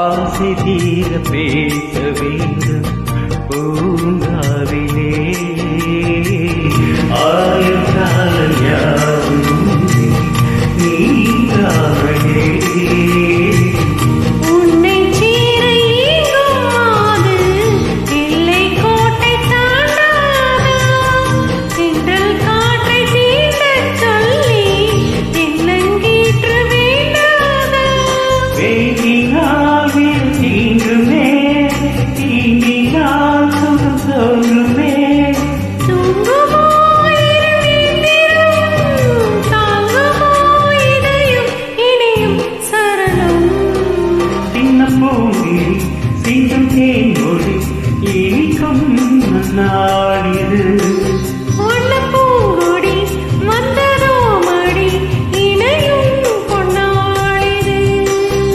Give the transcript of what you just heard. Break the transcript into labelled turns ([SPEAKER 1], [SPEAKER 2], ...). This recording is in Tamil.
[SPEAKER 1] ஆசை தீர பேச விண்ணினால் சுகம் தோன்றுமே பூமி சீதம் தேன் மொழி இனிக்கும் நான்